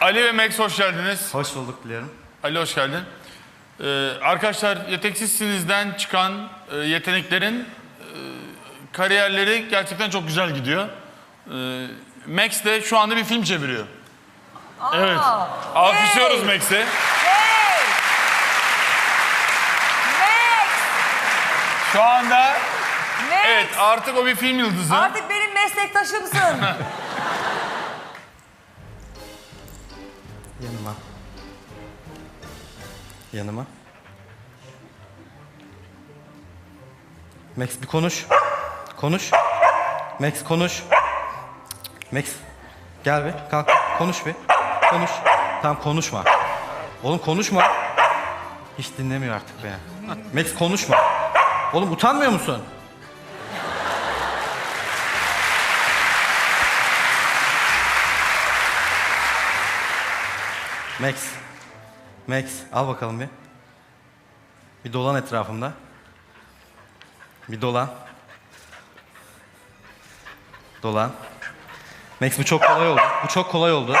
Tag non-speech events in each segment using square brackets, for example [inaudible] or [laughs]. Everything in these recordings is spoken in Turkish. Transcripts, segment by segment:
Ali ve Max hoş geldiniz. Hoş bulduk diliyorum. Ali hoş geldin. Ee, arkadaşlar yeteneksizsinizden çıkan e, yeteneklerin e, kariyerleri gerçekten çok güzel gidiyor. Ee, Max de şu anda bir film çeviriyor. evet. Alkışlıyoruz hey! Max'i. Hey! Max! Şu anda Max! evet artık o bir film yıldızı. Artık benim meslektaşımsın. [laughs] Yanıma. Max bir konuş. Konuş. Max konuş. Max gel bir kalk konuş bir. Konuş. Tamam konuşma. Oğlum konuşma. Hiç dinlemiyor artık beni. [laughs] Max konuşma. Oğlum utanmıyor musun? Max. Max al bakalım bir. Bir dolan etrafımda. Bir dolan. Dolan. Max bu çok kolay oldu. Bu çok kolay oldu.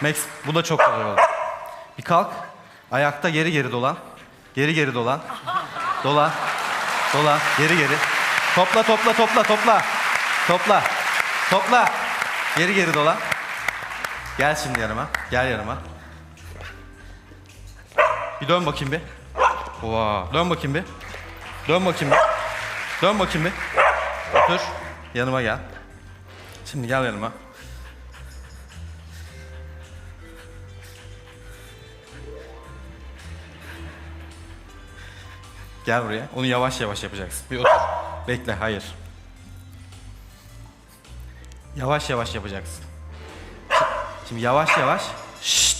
Max bu da çok kolay oldu. Bir kalk. Ayakta geri geri dolan. Geri geri dolan. Dolan. Dolan. Geri geri. Topla topla topla topla. Topla. Topla. Geri geri dolan. Gel şimdi yanıma. Gel yanıma. Bir dön bakayım bir. Wow. Dön bakayım bir. Dön bakayım bir. Dön bakayım bir. Otur. Yanıma gel. Şimdi gel yanıma. Gel buraya. Onu yavaş yavaş yapacaksın. Bir otur. Bekle. Hayır. Yavaş yavaş yapacaksın. Şimdi yavaş yavaş. Şşt.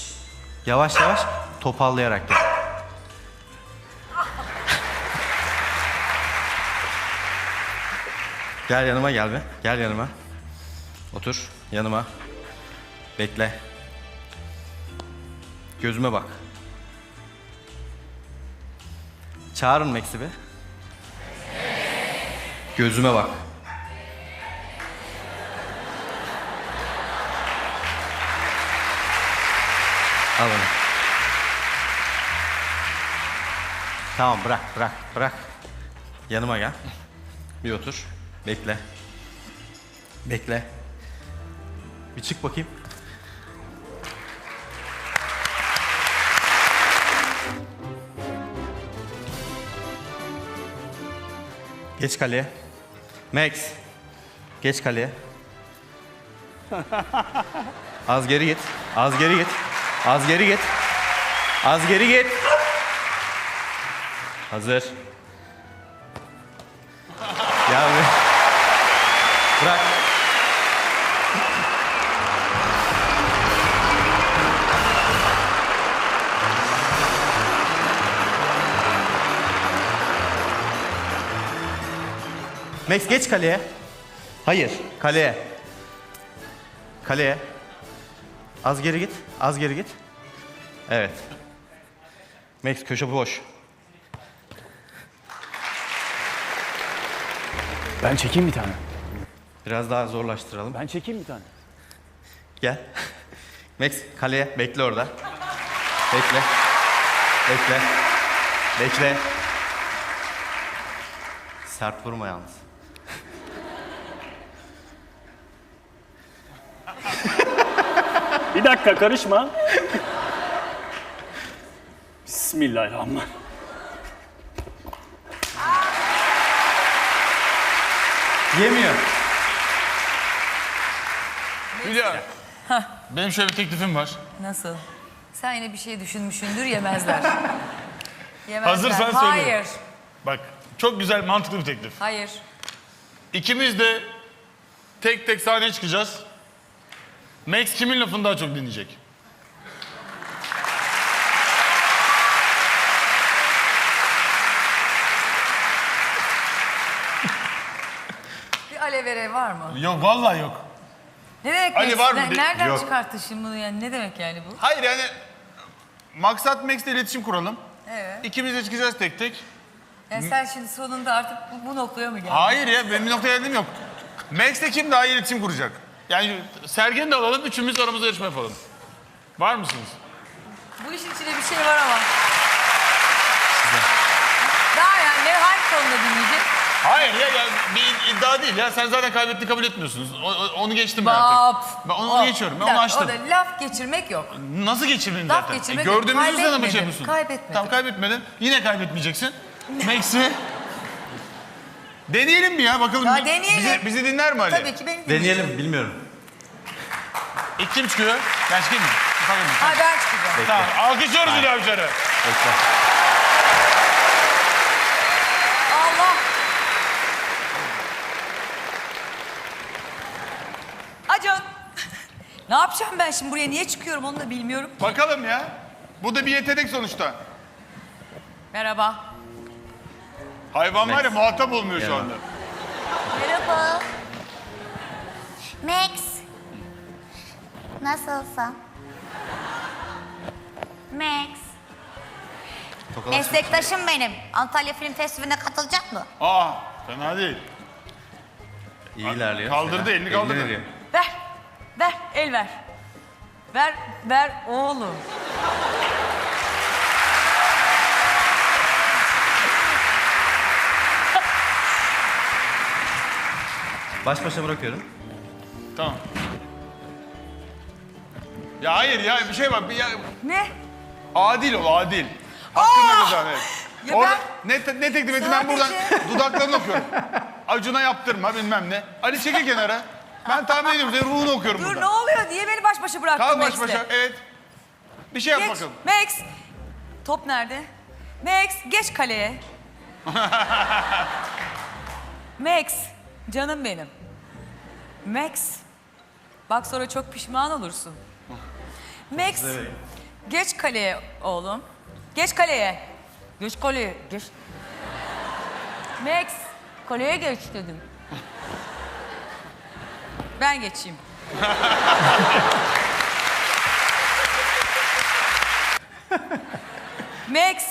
Yavaş yavaş toparlayarak gel. Gel yanıma gel be. Gel yanıma. Otur yanıma. Bekle. Gözüme bak. Çağırın be. Gözüme bak. Al onu. Tamam bırak bırak bırak. Yanıma gel. Bir otur. Bekle. Bekle. Bir çık bakayım. Geç kaleye. Max. Geç kaleye. Az geri git. Az geri git. Az geri git. Az geri git. Hazır. Bir. Bırak. Max geç kaleye. Hayır, kaleye. Kaleye. Az geri git, az geri git. Evet. Max köşe boş. Ben çekeyim bir tane. Biraz daha zorlaştıralım. Ben çekeyim bir tane. Gel. Max kaleye bekle orada. Bekle. Bekle. Bekle. Sert vurma yalnız. Bir dakika karışma. Bismillahirrahmanirrahim. Yemiyor. Hülya. Benim şöyle bir teklifim var. Nasıl? Sen yine bir şey düşünmüşsündür yemezler. [laughs] yemezler. Hazırsan söylüyorum. Hayır. Bak çok güzel mantıklı bir teklif. Hayır. İkimiz de tek tek sahneye çıkacağız. Max kimin lafını daha çok dinleyecek? Bir alevere var mı? Yok vallahi yok. Ne demek? Ali Max? var mı? Ne- De- Nereden Yok. çıkarttın şimdi bunu yani? Ne demek yani bu? Hayır yani maksat Max'le iletişim kuralım. Evet. İkimiz de çıkacağız tek tek. Yani sen şimdi sonunda artık bu, bu noktaya mı geldin? Hayır ya benim bir noktaya geldim yok. Max'te kim daha iyi iletişim kuracak? Yani Sergen'i de alalım, üçümüz aramızda yarışma yapalım. Var mısınız? Bu işin içinde bir şey var ama. Daha yani ne hangi konuda dinleyecek? Hayır ya, ya bir iddia değil ya. Sen zaten kaybettiğini kabul etmiyorsunuz. O- o- onu geçtim ben Bap. artık. Ben onu, onu geçiyorum. Ben onu dakika, açtım. Orada laf geçirmek yok. Nasıl geçirdin Laf zaten? geçirmek E, yok. gördüğümüz yüzden ama Kaybetmedin, şey yapıyorsun. kaybetmedin. Tamam kaybetmedin. Yine kaybetmeyeceksin. Max'i. Deneyelim mi ya bakalım. Ya Bizi- deneyelim. Bizi, bizi dinler mi Ali? Tabii ki beni. Deneyelim bilmiyorum. İlk kim çıkıyor? Ben çıkayım mı? Çıkalım mı? Ha ben çıkacağım. Bekle. Tamam alkışlıyoruz Hülya Avşar'ı. Bekle. Allah. Acun. ne yapacağım ben şimdi buraya niye çıkıyorum onu da bilmiyorum. Bakalım ya. Bu da bir yetenek sonuçta. Merhaba. Hayvan var ya muhatap olmuyor şu Merhaba. anda. Merhaba. Max. Nasılsın? Max. Meslektaşım benim. Antalya Film Festivali'ne katılacak mı? Aa fena değil. İyi ilerliyor. Kaldırdı, elini kaldırdı. veriyor. Ver. Ver. El ver. Ver. Ver oğlum. Baş başa bırakıyorum. Tamam. Ya hayır ya bir şey var. Bir ya, Ne? adil ol adil. Hakkında kazan evet. Ya Orada ben- ne, ne teklif ettim ben buradan dudaklarını okuyorum. Acuna yaptırma bilmem ne. Ali çekil kenara. Ben tahmin ediyorum senin ruhunu okuyorum Dur burada. ne oluyor? Niye beni baş başa bıraktın Kal baş Max'le? başa evet. Bir şey yap Geç. bakalım. Max. Top nerede? Max geç kaleye. [laughs] Max. Canım benim. Max. Bak sonra çok pişman olursun. Max. Geç kaleye oğlum. Geç kaleye. Geç kaleye. Geç. Max. Kaleye geç dedim. Ben geçeyim. Max.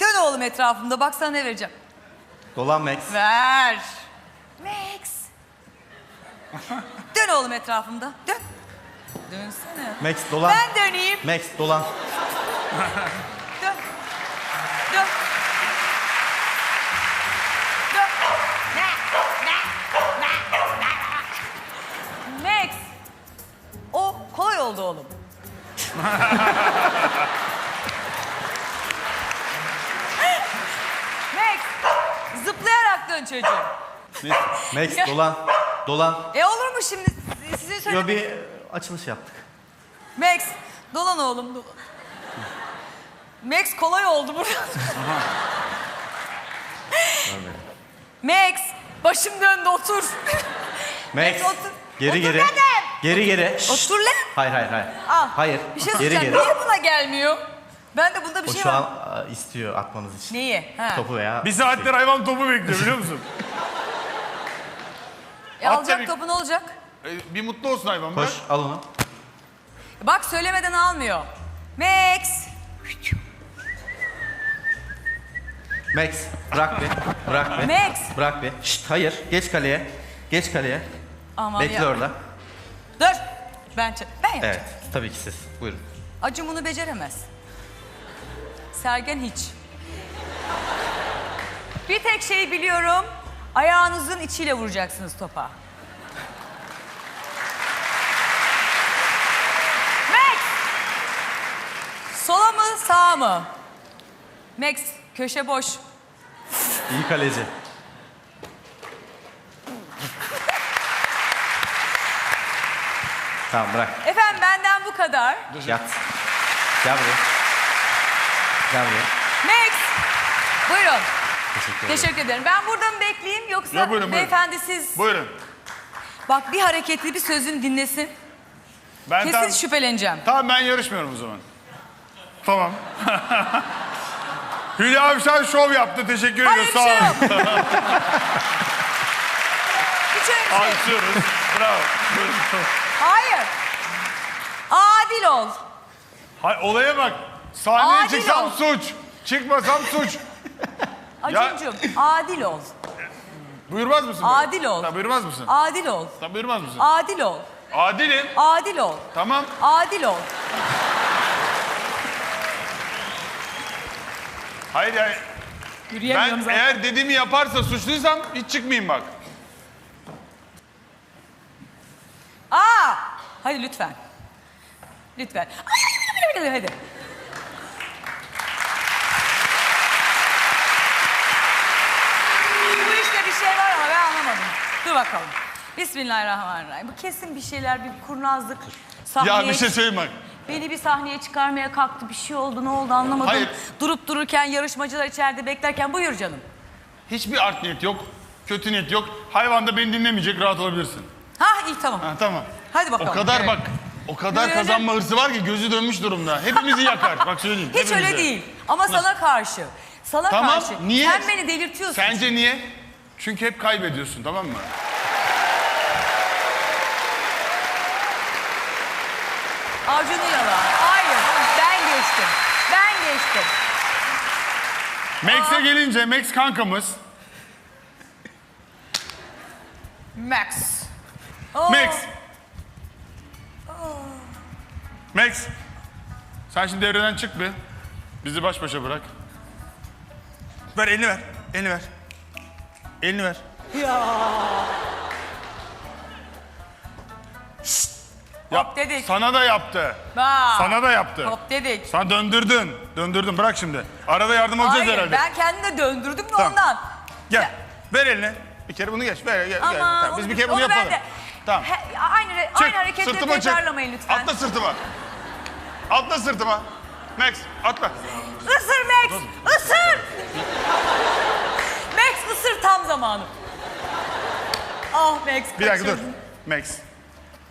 Dön oğlum etrafımda. Bak sana ne vereceğim. Dolan Max. Ver. Dön oğlum etrafımda. Dön. Dönsene. Max dolan. Ben döneyim. Max dolan. Dön. Dön. Dön. Max. O kolay oldu oğlum. Max. Zıplayarak dön çocuğum. Max dolan. Dolan. E olur mu şimdi? Size söyle. Yo bir açılış yaptık. Max. Dolan oğlum dolan. Max kolay oldu burada. Max. Başım döndü otur. Max. otur. Geri Otur geri. dedim. Geri geri. Şşt. Otur lan. Hayır hayır hayır. Al. Hayır. Bir şey geri geri. Niye buna gelmiyor? Ben de bunda bir O şey şu var. an a, istiyor atmanız için. Neyi? Ha. Topu veya... Bir saattir hayvan topu bekliyor biliyor musun? [laughs] E, At alacak tabii. topu ne olacak? E, bir mutlu olsun hayvan. Koş bırak. al onu. Bak söylemeden almıyor. Max. Max bırak bir. Bırak bir. Max. Bırak bir. Şşt hayır. Geç kaleye. Geç kaleye. Aman Bekle ya. orada. Dur. Ben, ben yapacağım. Evet. Tabii ki siz. Buyurun. Acun bunu beceremez. Sergen hiç. Bir tek şey biliyorum. Ayağınızın içiyle vuracaksınız topa. Max! Sola mı sağa mı? Max köşe boş. İyi kaleci. Tamam bırak. Efendim benden bu kadar. Yat. Gel buraya. Gel buraya. Max! Buyurun. Teşekkür ederim. Teşekkür ederim. Ben burada mı bekleyeyim yoksa Ya buyurun, beyefendi siz... Buyurun. Bak bir hareketli bir sözünü dinlesin. Ben Kesin tamam, şüpheleneceğim. tamam ben yarışmıyorum o zaman. Tamam. [laughs] Hülya Avşar şov yaptı. Teşekkür Hayır ediyorum. bir Sağ şey olun. yok. Hiç [laughs] öyle bir şey yok. Alkışlıyoruz. Bravo. Hayır. Adil ol. Hay, olaya bak. Sahneye Adil çıksam ol. suç. Çıkmasam suç. Acuncuğum adil ol. Buyurmaz mısın? Adil ol. Tamam buyurmaz mısın? Adil ol. Tamam buyurmaz mısın? Adil ol. Adilim. Adil ol. Tamam. Adil ol. Hayır Yürüyemiyorum ben zaten. eğer dediğimi yaparsa suçluysam hiç çıkmayayım bak. Aa! Hadi lütfen. Lütfen. Hadi. Bu işte bir şey var ama ben anlamadım. Dur bakalım. Bismillahirrahmanirrahim. Bu kesin bir şeyler, bir kurnazlık. Sahneye Ya bir şey söyleyeyim bak. Beni bir sahneye çıkarmaya kalktı. Bir şey oldu, ne oldu anlamadım. Hayır. Durup dururken yarışmacılar içeride beklerken buyur canım. Hiçbir art niyet yok. Kötü niyet yok. Hayvan da beni dinlemeyecek. Rahat olabilirsin. Ha iyi tamam. Ha, tamam. Hadi bakalım. O kadar Evet. bak. O kadar Görelim. kazanma hırsı var ki gözü dönmüş durumda. Hepimizi yakar. Bak söyleyeyim. Hiç hepimizi. öyle değil. Ama sana karşı. Sana Tamam, karşı. niye? Sen beni delirtiyorsun. Sence niye? Çünkü hep kaybediyorsun tamam mı? Avcunu yalan. Hayır. Ben geçtim. Ben geçtim. Max'e gelince Max kankamız. Max. Oo. Max. Max. Sen şimdi devreden çık bir. Bizi baş başa bırak. Ver elini ver. Elini ver. Elini ver. Ya. Yap. Hop dedik. Sana da yaptı. Bak. Sana da yaptı. Hop dedik. Sen döndürdün. Döndürdün. Bırak şimdi. Arada yardım alacağız Hayır herhalde. ben kendime döndürdüm de Tamam. ondan. Gel. Ya- Ver elini. Bir kere bunu geç. Ver. Gel. Aman, gel. Tamam, Biz bir bir- kere bunu onu ben yapalım. de- Tamam. He, aynı, re- Çık. aynı hareketleri Sırtıma çık. tekrarlamayın lütfen. Atla sırtıma. Atla sırtıma. Max atla. Isır Max! Isır! Max ısır tam zamanı. Ah Max Bir dakika dur. kaçırdın. Max.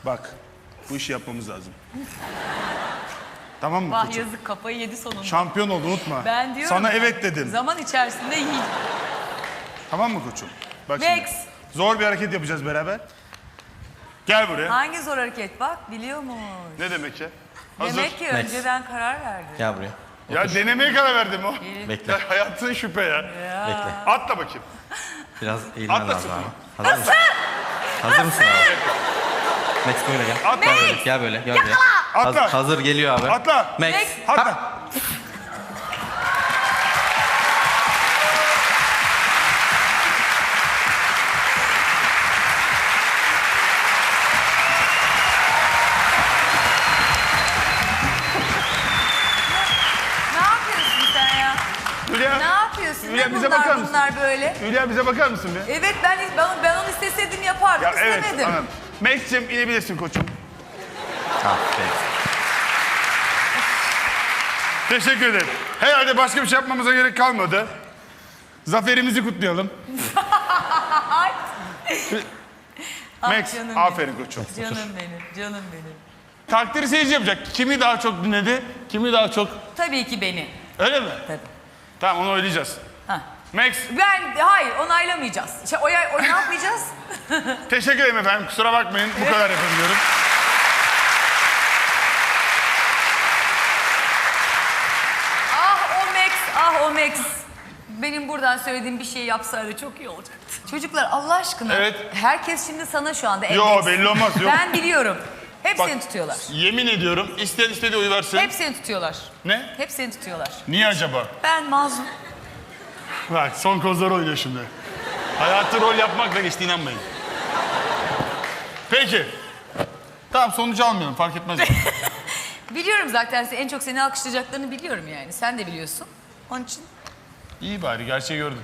Bak. Bu işi yapmamız lazım. tamam mı Vah koçum? yazık kafayı yedi sonunda. Şampiyon ol unutma. Ben diyorum Sana ya, evet dedim. Zaman içerisinde iyi. Tamam mı koçum? Bak Max. şimdi. Zor bir hareket yapacağız beraber. Gel buraya. Hangi zor hareket bak biliyormuş. Ne demek ya? Hazır. Demek ki Max. önceden karar verdi. Gel buraya. Ya denemeye karar verdim o. Bekle. Ya hayatın şüphe ya. Bekle. Atla bakayım. Biraz eğilmen Atla lazım abi. Hazır mısın? Hazır mısın abi? Max böyle gel. Atla. Gel böyle, gel böyle, böyle. Atla. Hazır, hazır geliyor abi. Atla. Max. Max. Atla. Hülya bize bunlar bakar mısın? bunlar böyle? Hülya bize bakar mısın bir? Evet ben ben, ben onu isteseydim yapardım. Ya evet İstemedim. anladım. Max'cim inebilirsin koçum. Aferin. Teşekkür ederim. Herhalde başka bir şey yapmamıza gerek kalmadı. Zaferimizi kutlayalım. [laughs] Ah, Max, benim. aferin koçum. Canım benim, canım benim. Takdiri seyirci yapacak. Kimi daha çok dinledi, kimi daha çok... Tabii ki beni. Öyle mi? Tabii. Tamam onu oynayacağız. Ha. Max, Ben hayır onaylamayacağız. Şey, oy, oy ne yapmayacağız? [laughs] teşekkür ederim efendim. Kusura bakmayın. Bu kadar yapabiliyorum. ah o Max, ah o Max. Benim buradan söylediğim bir şey yapsaydı çok iyi olacaktı. Çocuklar Allah aşkına. Evet. Herkes şimdi sana şu anda Yo belli olmaz. Yok. Ben biliyorum. Hep Bak, seni tutuyorlar. Yemin ediyorum isteyen istediği oyu versin. Hep seni tutuyorlar. Ne? Hep seni tutuyorlar. Niye acaba? Ben mazlum. Bak son kozları oynuyor şimdi. Hayatı rol yapmakla geçti inanmayın. Peki. Tamam sonucu almayalım fark etmez. [laughs] Biliyorum zaten en çok seni alkışlayacaklarını biliyorum yani. Sen de biliyorsun. Onun için İyi bari gerçeği gördüm.